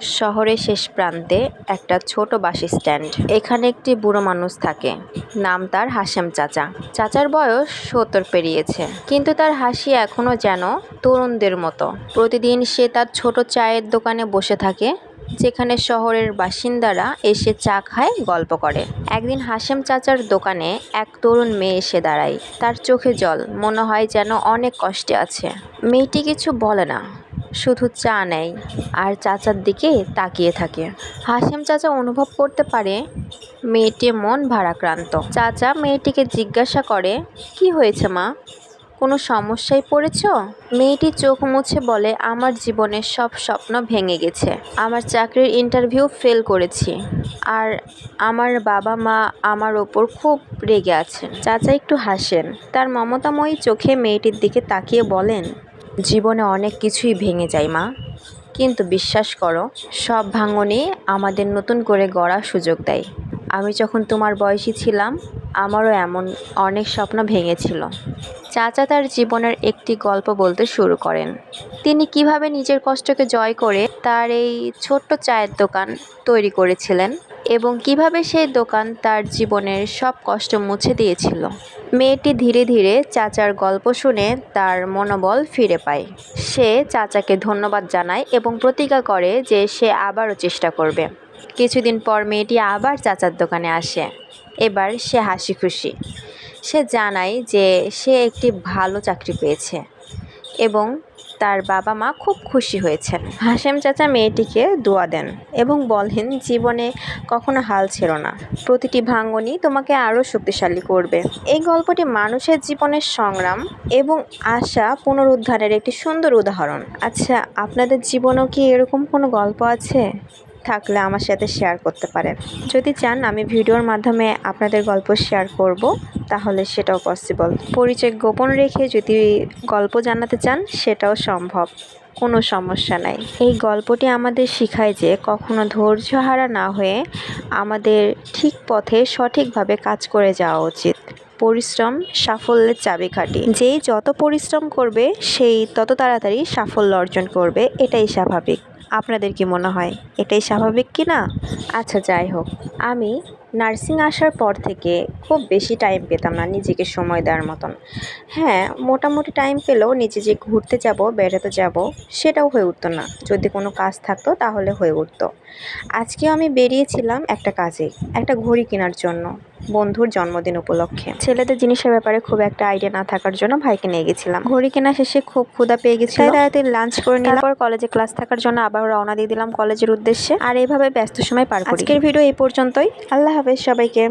শহরের শেষ প্রান্তে একটা ছোট বাস স্ট্যান্ড এখানে একটি বুড়ো মানুষ থাকে। নাম তার হাসেম চাচা। চাচার বয়স সত্তর পেরিয়েছে। কিন্তু তার হাসি এখনও যেন তরুণদের মতো। প্রতিদিন সে তার ছোট চায়ের দোকানে বসে থাকে, যেখানে শহরের বাসিন্দারা এসে চা খায়, গল্প করে। একদিন হাসেম চাচার দোকানে এক তরুণ মেয়ে এসে দাঁড়ায়। তার চোখে জল, মনে হয় যেন অনেক কষ্টে আছে। মেয়েটি কিছু বলে না। শুধু চা নেয় আর চাচার দিকে তাকিয়ে থাকে। হাশেম চাচা অনুভব করতে পারে মেয়েটি মন ভারাক্রান্ত। চাচা মেয়েটিকে জিজ্ঞাসা করে, কি হয়েছে মা? কোনো সমস্যায় পড়েছ? মেয়েটি চোখ মুছে বলে, আমার জীবনের সব স্বপ্ন ভেঙে গেছে। আমার চাকরির ইন্টারভিউ ফেল করেছি আর আমার বাবা মা আমার ওপর খুব রেগে আছেন। চাচা একটু হাসেন। তার মমতাময়ী চোখে মেয়েটির দিকে তাকিয়ে বলেন জীবনে অনেক কিছুই ভেঙে যায়, মা। কিন্তু বিশ্বাস করো, সব ভাঙনই আমাদের নতুন করে গড়ার সুযোগ দেয়। আমি যখন তোমার বয়সী ছিলাম, আমারও এমন অনেক স্বপ্ন ভেঙেছিল। চাচা তার জীবনের একটি গল্প বলতে শুরু করেন। তিনি কীভাবে নিজের কষ্টকে জয় করে তার এই ছোট্ট চায়ের দোকান তৈরি করেছিলেন এবং কীভাবে সেই দোকান তার জীবনের সব কষ্ট মুছে দিয়েছিল। মেয়েটি ধীরে ধীরে চাচার গল্প শুনে তার মনোবল ফিরে পায়। সে চাচাকে ধন্যবাদ জানায় এবং প্রতিজ্ঞা করে যে সে আবারও চেষ্টা করবে। কিছুদিন পর মেয়েটি আবার চাচার দোকানে আসে। এবার সে হাসি খুশি। সে জানায় যে সে একটি ভালো চাকরি পেয়েছে এবং তার বাবা মা খুব খুশি হয়েছেন। হাসেম চাচা মেয়েটিকে দোয়া দেন এবং বলেন, জীবনে কখনো হাল ছেড়ো না। প্রতিটি ভাঙ্গনই তোমাকে আরও শক্তিশালী করবে। এই গল্পটি মানুষের জীবনের সংগ্রাম এবং আশা পুনরুদ্ধারের একটি সুন্দর উদাহরণ। আচ্ছা আপনাদের জীবনেও কি এরকম কোনো গল্প আছে? থাকলে আমার সাথে শেয়ার করতে পারেন। যদি চান আমি ভিডিওর মাধ্যমে আপনাদের গল্প শেয়ার করব, তাহলে সেটাও পসিবল পরিচয় গোপন রেখে যদি গল্প জানাতে চান, সেটাও সম্ভব। কোনো সমস্যা নাই। এই গল্পটি আমাদের শেখায় যে কখনো ধৈর্যহারা না হয়ে আমাদের ঠিক পথে সঠিকভাবে কাজ করে যাওয়া উচিত। পরিশ্রম সাফল্যের চাবিকাঠি। যেই যত পরিশ্রম করবে, সেই তত তাড়াতাড়ি সাফল্য অর্জন করবে, এটাই স্বাভাবিক। আপনাদের কি মনে হয়? এটাই স্বাভাবিক কি না? আচ্ছা যাই হোক। আমি নার্সিং আসার পর থেকে খুব বেশি টাইম পেতাম না নিজেকে সময় দেওয়ার মতন। হ্যাঁ মোটামুটি টাইম পেলেও নিজে যে ঘুরতে যাব বেড়াতে যাব সেটাও হয়ে উঠতো না। যদি কোনো কাজ থাকতো তাহলে হয়ে উঠতো। আজকেও আমি বেরিয়েছিলাম একটা কাজে একটা ঘড়ি কেনার জন্য বন্ধুর জন্মদিন উপলক্ষে। ছেলেদের জিনিসের ব্যাপারে খুব একটা আইডিয়া না থাকার জন্য ভাইকে নিয়ে গেছিলাম। ঘড়ি কেনা শেষে খুব ক্ষুধা পেয়ে গেছিল। তাড়াতাড়ি লাঞ্চ করে নিলাম। তারপর কলেজে ক্লাস থাকার জন্য আবার রওনা দিয়ে দিলাম কলেজের উদ্দেশ্যে। আর এইভাবে ব্যস্ত সময় পার করি আজকের ভিডিও এই পর্যন্তই। আল্লাহ হাফেজ সবাইকে।